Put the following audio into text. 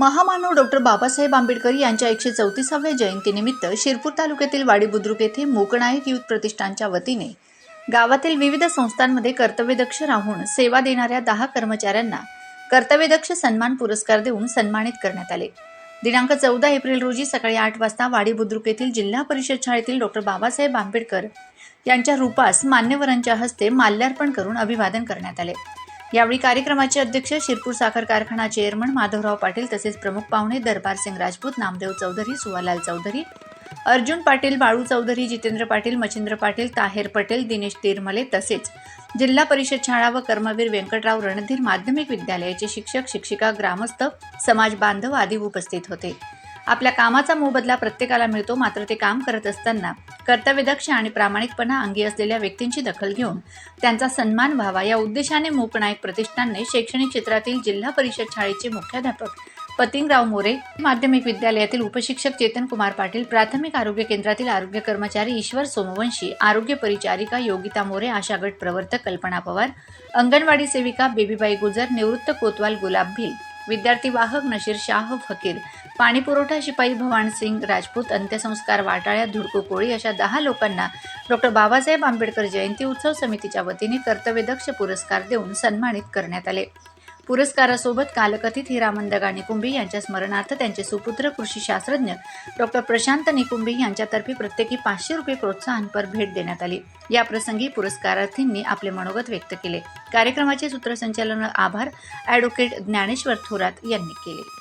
महामानव डॉक्टर बाबासाहेब आंबेडकर यांच्या एकशे चौतीसाव्या जयंतीनिमित्त शिरपूर तालुक्यातील वाडी बुद्रुक येथे मूकनायक युथ प्रतिष्ठानच्या वतीने गावातील विविध संस्थांमध्ये कर्तव्यदक्ष राहून सेवा देणाऱ्या दहा कर्मचाऱ्यांना कर्तव्यदक्ष सन्मान पुरस्कार देऊन सन्मानित करण्यात आले. दिनांक चौदा एप्रिल रोजी सकाळी आठ वाजता वाडी बुद्रुक येथील जिल्हा परिषद शाळेतील डॉक्टर बाबासाहेब आंबेडकर यांच्या रूपास मान्यवरांच्या हस्ते माल्यार्पण करून अभिवादन करण्यात आले. यावेळी कार्यक्रमाचे अध्यक्ष शिरपूर साखर कारखाना चेअरमन माधवराव पाटील तसेच प्रमुख पाहुणे दरबारसिंग राजपूत नामदेव चौधरी सुवालाल चौधरी अर्जुन पाटील बाळू चौधरी जितेंद्र पाटील मच्छिंद्र पाटील ताहेर पटेल दिनेश तिरमले तसेच जिल्हा परिषद शाळा व कर्मवीर व्यंकटराव रणधीर माध्यमिक विद्यालयाचे शिक्षक शिक्षिका ग्रामस्थ समाज बांधव आदी उपस्थित होते. आपल्या कामाचा मोबदला प्रत्येकाला मिळतो मात्र ते काम करत असताना कर्तव्यदक्ष आणि प्रामाणिकपणा अंगी असलेल्या व्यक्तींची दखल घेऊन त्यांचा सन्मान व्हावा. या उद्देशाने मूकनायक प्रतिष्ठानने शैक्षणिक क्षेत्रातील जिल्हा परिषद शाळेचे मुख्याध्यापक पतिंगराव मोरे माध्यमिक विद्यालयातील उपशिक्षक चेतन कुमार पाटील प्राथमिक आरोग्य केंद्रातील आरोग्य कर्मचारी ईश्वर सोमवंशी आरोग्य परिचारिका योगिता मोरे आशा गट प्रवर्तक कल्पना पवार अंगणवाडी सेविका बेबीबाई गुजर निवृत्त कोतवाल गुलाब भिल विद्यार्थी वाहक नशीर शाह फकीर. पाणीपुरवठा शिपाई भवान सिंग राजपूत अंत्यसंस्कार वाटाळ्या धुडकू कोळी अशा दहा लोकांना डॉक्टर बाबासाहेब आंबेडकर जयंती उत्सव समितीच्या वतीने कर्तव्यदक्ष पुरस्कार देऊन सन्मानित करण्यात आले. पुरस्कारासोबत कालकथित हिरामंद निकुंबी यांच्या स्मरणार्थ त्यांचे सुपुत्र कृषी शास्त्रज्ञ डॉक्टर प्रशांत निकुंभी यांच्यातर्फे प्रत्येकी पाचशे रुपये प्रोत्साहनपर भेट देण्यात आली. या प्रसंगी पुरस्कारार्थींनी आपले मनोगत व्यक्त केले. कार्यक्रमाचे सूत्रसंचालन आभार ॲडव्होकेट ज्ञानेश्वर थोरात यांनी केले.